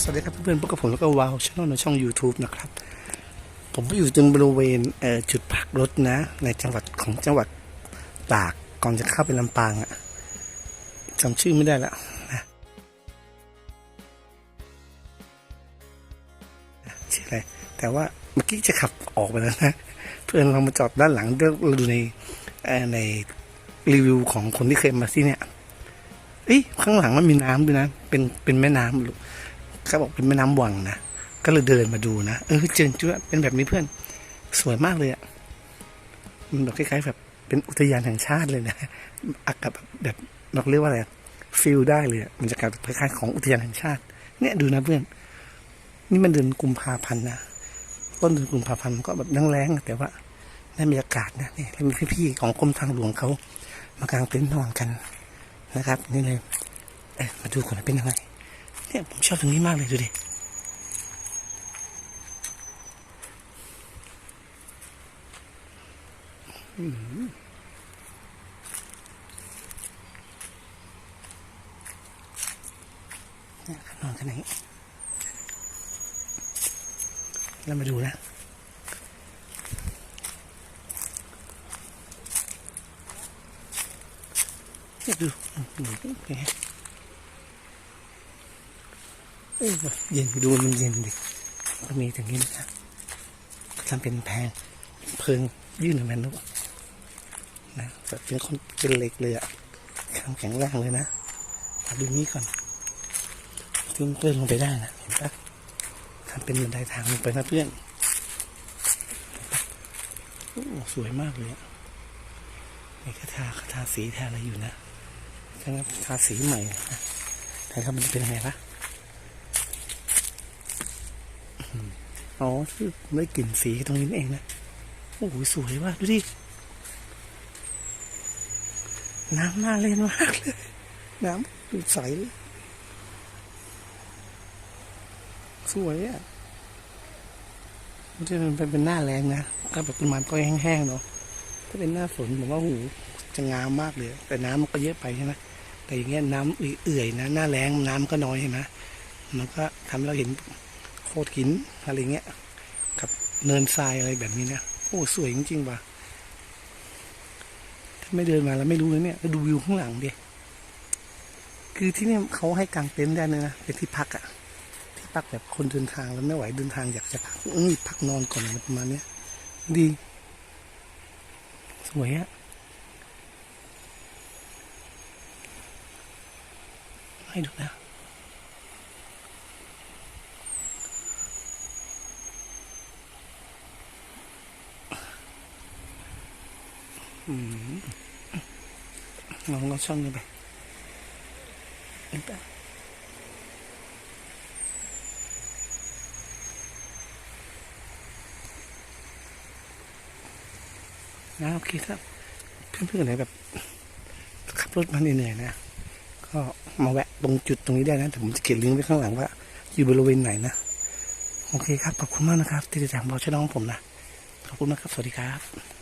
สวัสดีครับเพื่อนๆพบกับผมแล้วก็วาวช่องในช่อง YouTube นะครับ ผมก็อยู่ตรงบริเวณเจุดพักรถนะ ในจังหวัดของจังหวัดตากก่อนจะเข้าไปลำปางอะจำชื่อไม่ได้แล้วนะชื่ออะไรแต่ว่าเมื่อกี้จะขับออกไปแล้วนะ เพื่อนเรามาจอดด้านหลังเราดูในในรีวิวของคนที่เคยมาที่เนี่ยเอ้ยข้างหลังมันมีน้ำด้วยนะ เป็นเป็นแม่น้ำลูก เขาบอกเป็นแม่น้ำวังนะก็เลยเดินมาดูนะเออเจอจุดเป็นแบบนี้เพื่อนสวยมากเลยอะ่ะมันแบบคล้ายๆแบบเป็นอุทยานแห่งชาติเลยนะอากาศแบบแบบเราเรียกว่าอะไรฟิลได้เลยอะมันจะกลายเป็นคล้ายๆของอุทยานแห่งชาติ เนี่ยดูนะเพื่อน นี่มันเดือนกุมภาพันธ์นะต้นเดือนกุมภาพันธ์มันก็แบบแรงๆแต่ว่าได้บรรยากาศนะนี่แล้วมีพี่ๆของกรมทางหลวงเขามากางเต็นท์นอนกันนะครับ นี่เลยเอ๊ะมาดูก่อนเป็นยังไง เนี่ยผมชอบตรงนี้มากเลยดูดิเนี่ยนอนกันไหนแล้วมาดูนะเนี่ยดูอืมเป็นไง เย็นดูมันเย็นดิก็มีตรงนี้นะทำเป็นแพงเพิงยื่นออกมานุกนะแบบเป็นคนเป็นเหล็กเลยอะแข็งแข็งแรงเลยนะมาดูนี้ก่อนทิ้งเพื่อนลงไปได้นะเห็นปะทำเป็นบันไดทางลงไปนะเพื่อนโอ้สวยมากเลยอะนี่ก็ทาเขาทาสีทาอะไรอยู่นะทั้งทาสีใหม่นะแต่ครับมันเป็นยังไงปะ อ๋อได้กลิ่นสีตรงนี้เองนะ โอ้โหสวยว่ะดูดิ น้ำน่าเล่นมากเลย น้ำดูใสเลย สวยอะมันจะเป็นเป็นหน้าแรงนะก็แบบประมาณก็แห้งๆเนาะ ถ้าเป็นหน้าฝนผมว่าหูจะงามมากเลย แต่น้ำมันก็เยอะไปใช่ไหมแต่อย่างเงี้ยน้ำเอื่อยๆนะ หน้าแรงน้ำก็น้อยใช่ไหมมันก็ทำให้เราเห็น ดหินอะไรเงี้ยกับเนินทรายอะไรแบบนี้นะโอ้สวยจริงๆว่ะถ้าไม่เดินมาแล้วไม่รู้เลยเนี่ยดูวิวข้างหลังดิคือที่นี่เขาให้กางเต็นท์ได้เลยนะ เป็นที่พักอะที่พักแบบคนเดินทางแล้วไม่ไหวเดินทางอยากจะพักอือพักนอนก่อนประมาณเนี้ยดี สวยอะให้ดูนะ ลองลองช่องนี้ไปเห็นปะนะโอเคครับเพื่อนๆไหนแบบขับรถมาเหนื่อยๆนะ ก็มาแวะตรงจุดตรงนี้ได้นะแต่ผมจะเขียนลิงก์ไว้ข้างหลังว่า อยู่บริเวณไหนนะ โอเคครับ ขอบคุณมากนะครับ ที่ติดตามบอชน้องผมนะ ขอบคุณมากครับ สวัสดีครับ